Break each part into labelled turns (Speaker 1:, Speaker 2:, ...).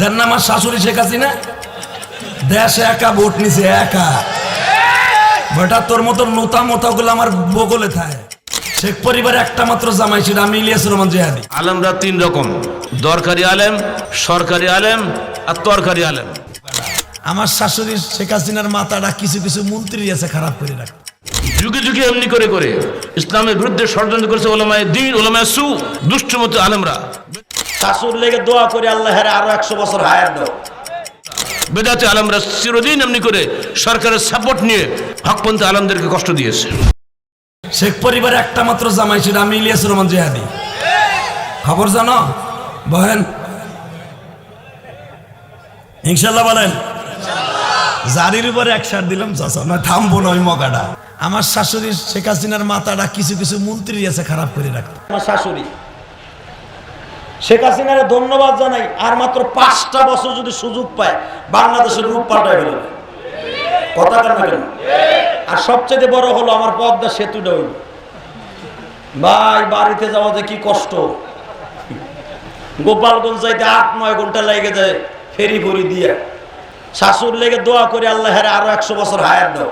Speaker 1: দেন না আমার শাশুড়ি শেখ হাসিনা। দেশে একা ভোট নিছে একা। বেটা তোর মতো নোতা মোতা গুলো আমার বগলে থাকে। শেখ পরিবারে একটা মাত্র জামাই ছিল আমি ইলিয়াস রহমান জেহাদি।
Speaker 2: আলেমরা তিন রকম দরকারি আলেম সরকারি আলেম আর তরকারি আলেম।
Speaker 1: আমার শাশুড়ি শেখ হাসিনার মাথাটা কিছু কিছু মন্ত্রী আছে খারাপ করে রাখে।
Speaker 2: যুগে যুগে এমনি করে করে ইসলামের বিরুদ্ধে ষড়যন্ত্র করেছে ওলামায় দিন ওলামায় সু দুষ্টমত আলেমরা।
Speaker 3: শাশুর লেগে দোয়া করে আল্লাহের আরও একশো বছর হায়ার দাও।
Speaker 2: বেদাতে আলেমরা চিরদিন এমনি করে সরকারের সাপোর্ট নিয়ে হকপন্থী আলেমদেরকে কষ্ট দিয়েছে।
Speaker 1: শেখ পরিবারে একটা মাত্র জামাই ছিল আমি ইলিয়াস রহমান জেহাদি। খবর জানো? বহেন ইনশাল্লাহ বলেন। জারির উপরে এক সার দিলাম চাচা না থামবো না ওই মকাটা আমার শাশুড়ি শেখ হাসিনার মাথাটা কিছু কিছু মন্ত্রী আছে খারাপ করে রাখতে।
Speaker 3: আমার শাশুড়ি। শেখ হাসিনার ধন্যবাদ জানাই, আর মাত্র পাঁচটা বছর যদি সুযোগ পায়, বাংলাদেশের রূপ পাল্টায় ফেলবে। কথা কেন আর সবচেয়ে বড় হলো আমার পদ্মা হইল ভাই, বাড়িতে যাওয়া কি কষ্ট। গোপালগঞ্জ যাইতে আট, নয় ঘণ্টা লেগে যায় ফেরি ফরি দিয়ে। শাশুর লেগে দোয়া করে আল্লাহের আরও একশো বছর হায়ার দাও।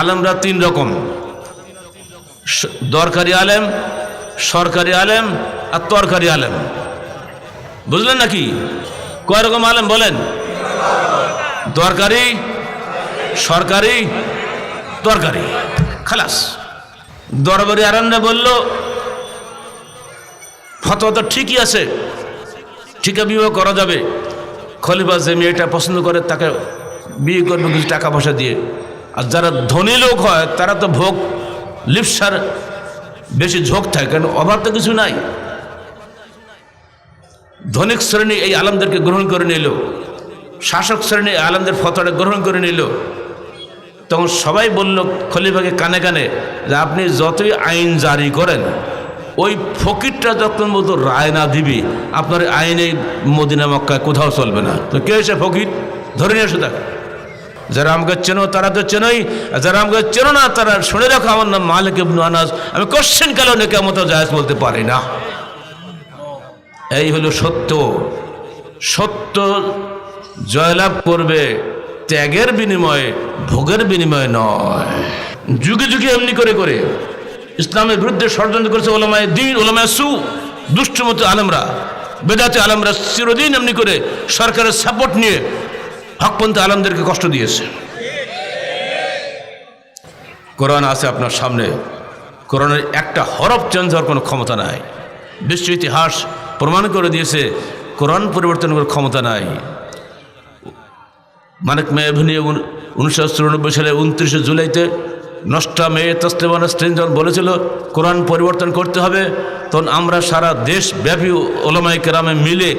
Speaker 2: আলেমরা তিন রকম। দরকারি আলেম, সরকারি আলেম আর তরকারি আলেম। বুঝলেন নাকি? কয় রকম আলেম বলেন? দরকারি সরকারি দরকারি খালাস। দরবারি আরান্না বলল, ফতোয়া তো ঠিকই আছে, ঠিকা বিবাহ করা যাবে। খলিফা যে মেয়েটা পছন্দ করে তাকে বিয়ে করবে কিছু টাকা পয়সা দিয়ে। আর যারা ধনী লোক হয়, তারা তো ভোগ, লিপসার বেশি ঝোঁক থাকে, কারণ অভাব তো কিছু নাই। ধনিক শ্রেণি এই আলমদেরকে গ্রহণ করে নিল। শাসক শ্রেণি আলমদের ফতোয়াটা গ্রহণ করে নিল। তখন সবাই বলল খলিফাকে কানে কানে যে আপনি যতই আইন জারি করেন, ওই ফকিরটা যখন মতো রায় না দিবি, আপনার আইনে মদিনা মক্কায় কোথাও চলবে না। তো কে এসে ফকির? ধরে নিয়ে এসে দেখ যারা আমাকে চেনো তারা তো চেনোই যারা আমাকে চেনো না তারা শুনে রাখো, আমার নাম মালিক ইবনু আমি কোশ্চেন কালো কেমন জায়জ বলতে পারি না। এই হলো সত্য। সত্য জয়লাভ করবে ত্যাগের বিনিময়ে, ভোগের বিনিময়ে নয়। যুগে যুগে এমনি করে করে ইসলামের বিরুদ্ধে ষড়যন্ত্র করেছে ওলামায় দিন, ওলামায় সু, দুষ্টমত আলমরা। বেদাতে আলমরা চিরদিন এমনি করে সরকারের সাপোর্ট নিয়ে হকপন্থী আলমদেরকে কষ্ট দিয়েছে। কোরআন আছে আপনার সামনে। কোরআনের একটা হরফ চেঞ্জ হওয়ার কোনো ক্ষমতা নাই। বিশ্ব ইতিহাস প্রমাণ করে দিয়েছে, কোরআন পরিবর্তন করার ক্ষমতা নাই। মানিক মেহভিনী উনিশশো চুরানব্বই সালে উনত্রিশে জুলাইতে নষ্টা মেয়ে তস্তেমান স্টেঞ্জন বলেছিল, কোরআন পরিবর্তন করতে হবে। তখন আমরা সারা দেশব্যাপী ওলামাই কেরামে মিলে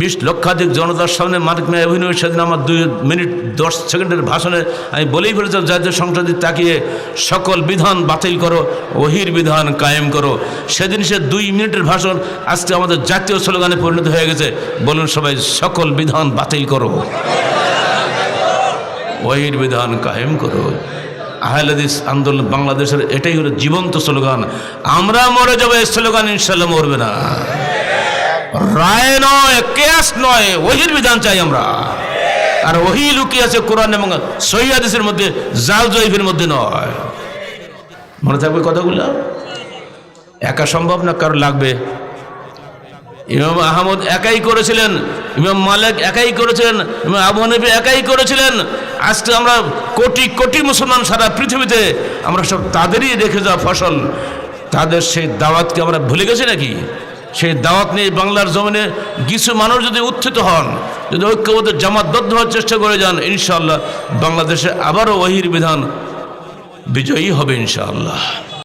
Speaker 2: বিশ লক্ষাধিক জনতার সামনে মানিক মেয়ে অভিনয় সেদিন আমার দুই মিনিট দশ সেকেন্ডের ভাষণে আমি বলেই ফেলেছিলাম জাতীয় সংসদে তাকিয়ে সকল বিধান বাতিল করো ওহির বিধান কায়েম করো। সেদিন সে দুই মিনিটের ভাষণ আজকে আমাদের জাতীয় স্লোগানে পরিণত হয়ে গেছে, বলুন সবাই, সকল বিধান বাতিল করো। ওহির বিধান কায়েম করো। আহলাদিস আন্দোলন বাংলাদেশের এটাই হলো জীবন্ত স্লোগান। আমরা মরে যাব এই স্লোগান ইনশাল্লাহ মরবে না। রায় নয়, কেয়াস নয়, ওহির বিধান চাই আমরা। আর ওহি লুকিয়ে আছে কোরআন এবং সহিদের মধ্যে, জাল জয়ীফের মধ্যে নয়। মনে থাকবে কথাগুলো? একা সম্ভব না, কারও লাগবে? ইমাম আহমদ একাই করেছিলেন, ইমাম মালিক একাই করেছিলেন, ইমাম আবু হানিফা একাই করেছিলেন। আজকে আমরা কোটি কোটি মুসলমান সারা পৃথিবীতে, আমরা সব তাদেরই রেখে যাওয়া ফসল। তাদের সেই দাওয়াতকে আমরা ভুলে গেছি নাকি? সেই দাওয়াত নিয়ে বাংলার জমিনে কিছু মানুষ যদি উত্থিত হন, যদি ঐক্যবদ্ধ জামাতবদ্ধ হওয়ার চেষ্টা করে যান, ইনশাআল্লাহ বাংলাদেশে আবারও অহির বিধান বিজয়ী হবে ইনশাআল্লাহ।